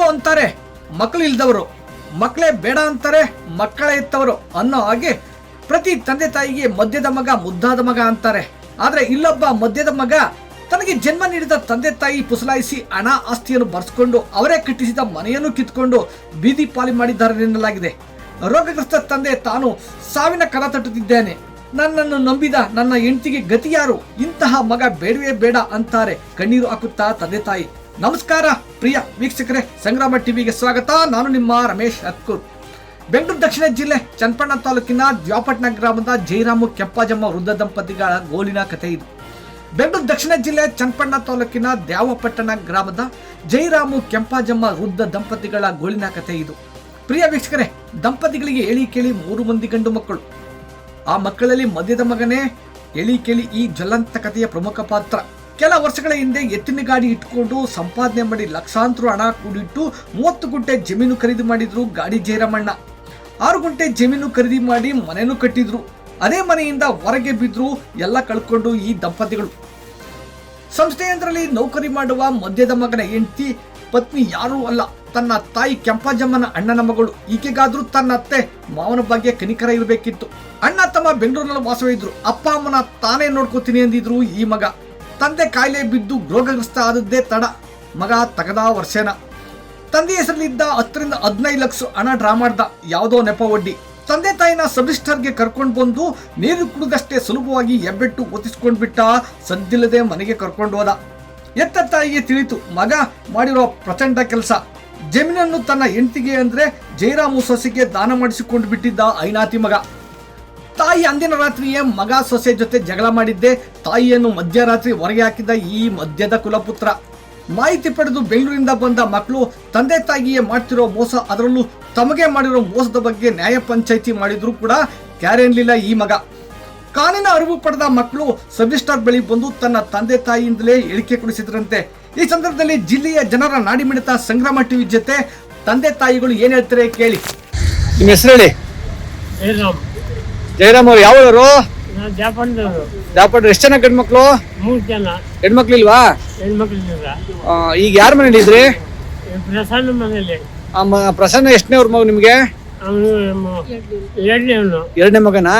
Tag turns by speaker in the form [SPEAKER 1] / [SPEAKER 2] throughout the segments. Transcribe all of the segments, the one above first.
[SPEAKER 1] ಬೇಕು ಅಂತಾರೆ. ಮಕ್ಕಳು ಇಲ್ದವರು. ಮಕ್ಕಳೇ ಬೇಡ ಅಂತಾರೆ, ಮಕ್ಕಳೇ ಇತ್ತವರು ಅನ್ನೋ ಹಾಗೆ ಪ್ರತಿ ತಂದೆ ತಾಯಿಗೆ ಮದ್ಯದ ಮಗ ಮುದ್ದಾದ ಮಗ ಅಂತಾರೆ. ಆದರೆ ಇಲ್ಲೊಬ್ಬ ಮದ್ಯದ ಮಗ ತನಗೆ ಜನ್ಮ ನೀಡಿದ ತಂದೆ ತಾಯಿ ಪುಸಲಾಯಿಸಿ ಹಣ ಆಸ್ತಿಯನ್ನು ಬರೆಸ್ಕೊಂಡು ಅವರೇ ಕಟ್ಟಿಸಿದ ಮನೆಯನ್ನು ಕಿತ್ಕೊಂಡು ಬೀದಿ ಪಾಲಿ ಮಾಡಿದ್ದಾರೆ ಎನ್ನಲಾಗಿದೆ. ರೋಗಗ್ರಸ್ತ ತಂದೆ ತಾನು ಸಾವಿನ ಕರ ತಟ್ಟುತ್ತಿದ್ದೇನೆ. ನನ್ನನ್ನು ನಂಬಿದ ನನ್ನ ಹೆಂಡತಿಗೆ ಗತಿ ಯಾರು ಇಂತಹ ಮಗ ಬೇಡವೇ ಬೇಡ ಅಂತಾರೆ. ಕಣ್ಣೀರು ಹಾಕುತ್ತಾ ತಂದೆ ತಾಯಿ. ನಮಸ್ಕಾರ, ಪ್ರಿಯ ವೀಕ್ಷಕರೇ, ಸಂಗ್ರಾಮ ಟಿವಿಗೆ ಸ್ವಾಗತ. ನಾನು ನಿಮ್ಮ ರಮೇಶ್ ಅತ್ಕೂರ್ ಬೆಂಗಳೂರು ದಕ್ಷಿಣ ಜಿಲ್ಲೆ ಚನ್ನಪಣ್ಣ ತಾಲೂಕಿನ ದ್ವಾಪಟ್ನ ಗ್ರಾಮದ ಜೈರಾಮು ಕೆಂಪಾಜಮ್ಮ ವೃದ್ಧ ದಂಪತಿಗಳ ಗೋಲಿನ ಕಥೆ ಇದು. ಬೆಂಗಳೂರು ದಕ್ಷಿಣ ಜಿಲ್ಲೆ ಚನ್ನಪಣ್ಣ ತಾಲೂಕಿನ ದ್ಯಾವಪಟ್ಟಣ ಗ್ರಾಮದ ಜೈರಾಮು ಕೆಂಪಾಜಮ್ಮ ವೃದ್ಧ ದಂಪತಿಗಳ ಗೋಳಿನ ಕಥೆ ಇದು. ಪ್ರಿಯ ವೀಕ್ಷಕರೇ, ದಂಪತಿಗಳಿಗೆ ಹೇಳಿ ಕೇಳಿ ಮೂರು ಮಂದಿ ಗಂಡು ಮಕ್ಕಳು. ಆ ಮಕ್ಕಳಲ್ಲಿ ಮದ್ಯದ ಮಗನೇ ಎಳಿ ಕೇಳಿ ಈ ಜ್ವಲಂತ ಕಥೆಯ ಪ್ರಮುಖ ಪಾತ್ರ. ಕೆಲ ವರ್ಷಗಳ ಹಿಂದೆ ಎತ್ತಿನ ಗಾಡಿ ಇಟ್ಕೊಂಡು ಸಂಪಾದನೆ ಮಾಡಿ ಲಕ್ಷಾಂತರ ಹಣ ಕೂಡಿಟ್ಟು ಮೂವತ್ತು ಗುಂಟೆ ಜಮೀನು ಖರೀದಿ ಮಾಡಿದ್ರು ಗಾಡಿ ಜೈರಮಣ್ಣ ಆರು ಗುಂಟೆ ಜಮೀನು ಖರೀದಿ ಮಾಡಿ ಮನೆನೂ ಕಟ್ಟಿದ್ರು. ಅದೇ ಮನೆಯಿಂದ ಹೊರಗೆ ಬಿದ್ರು ಎಲ್ಲ ಕಳ್ಕೊಂಡು ಈ ದಂಪತಿಗಳು. ಸಂಸ್ಥೆಯೊಂದರಲ್ಲಿ ನೌಕರಿ ಮಾಡುವ ಮದ್ಯದ ಮಗನ ಹೆಂಡತಿ, ಪತ್ನಿ ಯಾರೂ ಅಲ್ಲ. ತನ್ನ ತಾಯಿ ಕೆಂಪಾಜಮ್ಮನ ಅಣ್ಣನ ಮಗಳು. ಈಕೆಗಾದ್ರೂ ತನ್ನ ಅತ್ತೆ ಮಾವನ ಬಗ್ಗೆ ಕನಿಕರ ಇರಬೇಕಿತ್ತು. ಅಣ್ಣ ತಮ್ಮ ಬೆಂಗಳೂರಿನಲ್ಲಿ ವಾಸವಿದ್ರು. ಅಪ್ಪ ಅಮ್ಮನ ತಾನೇ ನೋಡ್ಕೋತೀನಿ ಅಂದಿದ್ರು ಈ ಮಗ. ತಂದೆ ಕಾಯಿಲೆ ಬಿದ್ದು ರೋಗಗ್ರಸ್ತ ಆದದ್ದೇ ತಡ. ಮಗ ತಗದ ವರ್ಷೇನ. ತಂದೆ ಹೆಸರಲ್ಲಿದ್ದ ಹತ್ತರಿಂದ ಹದಿನೈದು ಲಕ್ಷ ಹಣ ಡ್ರಾ ಮಾಡ್ದ ಯಾವುದೋ ನೆಪ ಒಡ್ಡಿ. ತಂದೆ ತಾಯಿನ ಸಬ್ರಿಸ್ಟರ್ಗೆ ಕರ್ಕೊಂಡು ಬಂದು ನೀರು ಕುಡಿದಷ್ಟೇ ಸುಲಭವಾಗಿ ಹೆಬ್ಬೆಟ್ಟು ಒತ್ತಿಸ್ಕೊಂಡು ಬಿಟ್ಟ ಸದ್ದಿಲ್ಲದೆ ಮನೆಗೆ ಕರ್ಕೊಂಡು ಹೋದ. ಎತ್ತ ತಾಯಿಗೆ ತಿಳಿತು, ಮಗ, ಮಾಡಿರೋ ಪ್ರಚಂಡ ಕೆಲಸ. ಜಮೀನನ್ನು ತನ್ನ ಹೆಂಡತಿಗೆ ಅಂದ್ರೆ ಜಯರಾಮು ಸೊಸೆಗೆ ದಾನ ಮಾಡಿಸಿಕೊಂಡು ಬಿಟ್ಟಿದ್ದ ಐನಾತಿ ಮಗ. ತಾಯಿ ಅಂದಿನ ರಾತ್ರಿಯೇ ಮಗ ಸೊಸೆ ಜೊತೆ ಜಗಳ ಮಾಡಿದ್ದೆ. ತಾಯಿಯನ್ನು ಮಧ್ಯರಾತ್ರಿ ಹೊರಗೆ ಹಾಕಿದ ಈ ಮದ್ಯದ ಕುಲಪುತ್ರ. ಮಾಹಿತಿ ಪಡೆದು ಬೆಂಗಳೂರಿಂದ ಬಂದ ಮಕ್ಕಳು ತಂದೆ ತಾಯಿಯೇ ಮಾಡ್ತಿರೋ ಮೋಸ ಅದರಲ್ಲೂ ತಮಗೆ ಮಾಡಿರೋ ಮೋಸದ ಬಗ್ಗೆ ನ್ಯಾಯ ಪಂಚಾಯಿತಿ ಮಾಡಿದ್ರು ಕೂಡ ಕ್ಯಾರೆನ್ಲಿಲ್ಲ ಈ ಮಗ. ಕಾನೂನ ಅರಿವು ಪಡೆದ ಮಕ್ಕಳು ಸಬ್ರಿಸ್ಟಾರ್ ಬಳಿ ಬಂದು ತನ್ನ ತಂದೆ ತಾಯಿಯಿಂದಲೇ ಹೇಳಿಕೆ ಕೊಡಿಸಿದ್ರಂತೆ. ಈ ಸಂದರ್ಭದಲ್ಲಿ ಜಿಲ್ಲೆಯ ಜನರ ನಾಡಿಮಿಡಿತ ಸಂಗ್ರಾಮ ಟಿವಿ ಜೊತೆ ತಂದೆ ತಾಯಿಗಳು ಏನ್ ಹೇಳ್ತಾರೆ ಕೇಳಿ. ನಿಮ್ಮ ಹೆಸರು ಹೇಳಿ? ಜಯರಾಮ್ ಅವ್ರು
[SPEAKER 2] ಜಾಪಂಡವರು
[SPEAKER 1] ದಾಪಟ್ರು ಎಷ್ಟು ಜನ ಗಂಡ್ಮಕ್ಳು?
[SPEAKER 2] ಮೂರು ಜನ.
[SPEAKER 1] ಹೆಣ್ಮಕ್ಳು ಇಲ್ವಾ ಆ, ಈಗ ಯಾರ ಮನೇಲಿ ಇದ್ರಿ?
[SPEAKER 2] ಪ್ರಸನ್ನ ಮನೇಲಿ.
[SPEAKER 1] ಆ, ಮ- ಪ್ರಸನ್ನ ಎಷ್ಟನೇ ಅವ್ರ ಮಗ ನಿಮ್ಗೆ?
[SPEAKER 2] ಅವನು ಎರಡನೇ
[SPEAKER 1] ಮಗನಾ?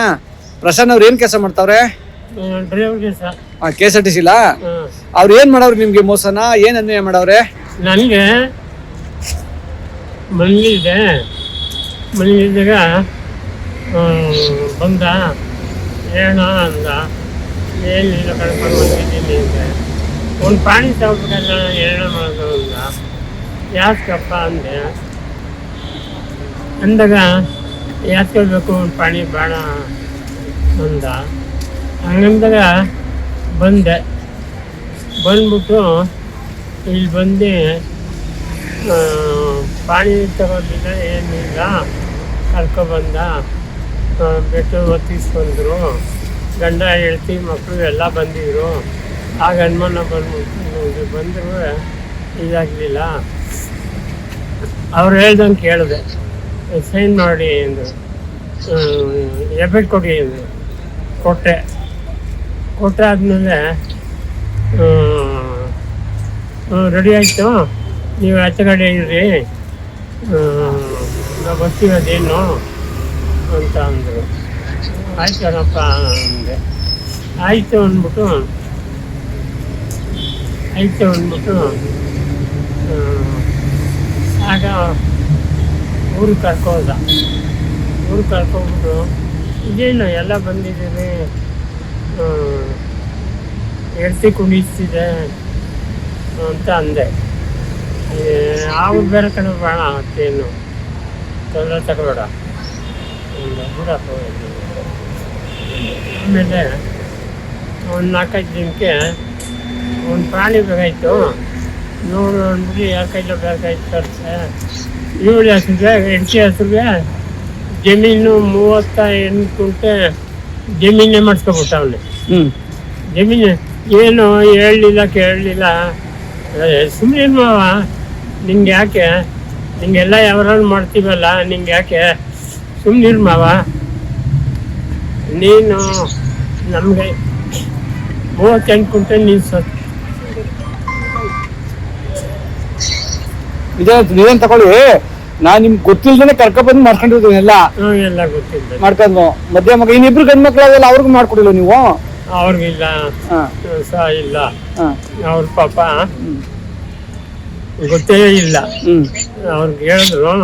[SPEAKER 1] ಪ್ರಸನ್ನ ಅವ್ರು ಏನ್ ಕೆಲಸ ಮಾಡ್ತಾವ್ರೆ?
[SPEAKER 2] ಡ್ರೈವರ್ ಕೆಲಸ.
[SPEAKER 1] ಕೆ ಎಸ್ ಆರ್ ಟಿ ಸಿಲಾ ಅವ್ರು ಏನ್ ಮಾಡವ್ರಿ ನಿಮ್ಗೆ ಮೋಸನ? ಏನ್ ಅನ್ಯಾಯ ಮಾಡವ್ರೆ?
[SPEAKER 2] ನನಗೆ ಮನೇಲಿದ್ದೆ. ಮನೇಲಿದ್ದಾಗ ಬಂದ, ಏನ ಅಂದ, ಏನಿಲ್ಲ ಕಳ್ಕೊಂಡು ಬಂದಿದ್ದೀನಿ ಅಂದೆ ಒಂದು ಪ್ರಾಣಿ ತಗೋಬೇಕಲ್ಲ ಏನ ಮಾಡೋದು ಅಂದ. ಯಾಕಪ್ಪ ಅಂದೆ, ಅಂದಾಗ ಯಾತ್ಕೋಬೇಕು ಒಂದು ಪ್ರಾಣಿ ಬೇಡ ಅಂದ. ಹಂಗಂದಾಗ ಬಂದೆ. ಬಂದ್ಬಿಟ್ಟು ಇಲ್ಲಿ ಬಂದು ಪ್ರಾಣಿ ಪಾಣಿ ತಗೋದಿಲ್ಲ, ಏನಿಲ್ಲ ಕರ್ಕೊಬಂದ ಬೆಟ್ಟು ಒತ್ತಿಸ್ಕೊಂಡ್ರು ಗಂಡ ಹೆಳ್ತಿ ಮಕ್ಕಳು ಎಲ್ಲ ಬಂದಿದ್ರು. ಆ ಗಂಡಮನ ಬಂದು ಬಂದರೂ, ಇದಾಗಲಿಲ್ಲ. ಅವ್ರು ಹೇಳ್ದಂಗೆ ಕೇಳಿದೆ. ಸೈನ್ ಮಾಡಿ ಅಂದರು. ಎಫೆಕ್ಟ್ ಕೊಡಿ ಅಂದರು. ಕೊಟ್ಟೆ. ಕೊಟ್ಟೆ ಆದಮೇಲೆ ರೆಡಿ ಆಯಿತು. ನೀವು ಆಚೆ ಕಡೆ ಇರ್ರಿ. ನಾವು ಬರ್ತೀವಿ ಅದೇನು. ಅಂತ ಅಂದರು. ಆಯ್ತು ಅಣ್ಣಪ್ಪ ಅಂದೆ. ಆಯಿತು ಅಂದ್ಬಿಟ್ಟು ಆಯಿತು ಅಂದ್ಬಿಟ್ಟು ಆಗ ಊರಿಗೆ ಕರ್ಕೋದ ಊರು ಕರ್ಕೊಂಡ್ಬಿಟ್ಟು, ಇದೇನು ಎಲ್ಲ ಬಂದಿದ್ದೀವಿ ಎಡ್ತಿ ಕುಣಿಸ್ತಿದೆ ಅಂತ ಅಂದೆ. ಅವ್ರು ಬೇರೆ ಕಡೆ ಬೇಡ ಮತ್ತೇನು ತೊಂದರೆ ಹೋಗ್ಲಿ. ಆಮೇಲೆ ಒಂದು ನಾಲ್ಕೈದು ದಿನಕ್ಕೆ ಒಂದು ಪ್ರಾಣಿ ಬೇಕಾಯಿತು. ನೋಡು ಅಂದ್ಬಿಟ್ಟು ಯಾಕೈದು ಬೇಕಾಯ್ತು ತರ್ಸೆ ಇವಳು ಹೆಸ್ರಿಗೆ ಹೆಂಡತಿ ಹೆಸ್ರಿಗೆ ಜಮೀನು ಮೂವತ್ತ ಎಂಟು ಕುಂಟೆ ಜಮೀನೇ ಮಾಡಿಸ್ಕೊಬಿಟ್ಟವನೆ
[SPEAKER 1] ಹ್ಞೂ
[SPEAKER 2] ಜಮೀನು ಏನು ಹೇಳಲಿಲ್ಲ ಕೇಳಲಿಲ್ಲ. ಸುಮ್ಮನೆ ಮಾವ. ನಿಂಗೆ ಯಾಕೆ ನಿಂಗೆಲ್ಲ ಯಾವ್ದಾರು ಮಾಡ್ತೀವಲ್ಲ ನಿಂಗೆ ಯಾಕೆ ಸುಮ್ಮನಿರು ಮಾವ ನೀನು ನಮಗೆ ಮೂವತ್ತೆಂಟು ಕುಂಟೆ ನೀನು ಸರ್
[SPEAKER 3] ಇದೇ ನೀವೇನ್ ತಗೊಳ್ಳಿ? ನಾನ್ ನಿಮ್ಗೆ ಗೊತ್ತಿಲ್ದೇನೆ ಕರ್ಕ ಬಂದು ಮಾಡ್ಕೊಂಡಿರ್ತೀನಿ ಎಲ್ಲ
[SPEAKER 2] ಎಲ್ಲ ಗೊತ್ತಿಲ್ಲ
[SPEAKER 3] ಮಾಡ್ಕೊಂಡು ಮಧ್ಯ ಮಗ ಇನ್ನಿಬ್ರು ಗಂಡ್ ಮಕ್ಕಳಾಗಲ್ಲ ಅವ್ರಿಗೂ ಮಾಡ್ಕೊಡಿಲ್ಲ ನೀವು?
[SPEAKER 2] ಅವ್ರಿಗಿಲ್ಲ. ಸಹ ಇಲ್ಲ. ಅವ್ರ ಪಾಪ ಗೊತ್ತೇ ಇಲ್ಲ. ಅವ್ರಿಗೆ ಹೇಳಿದ್ರು.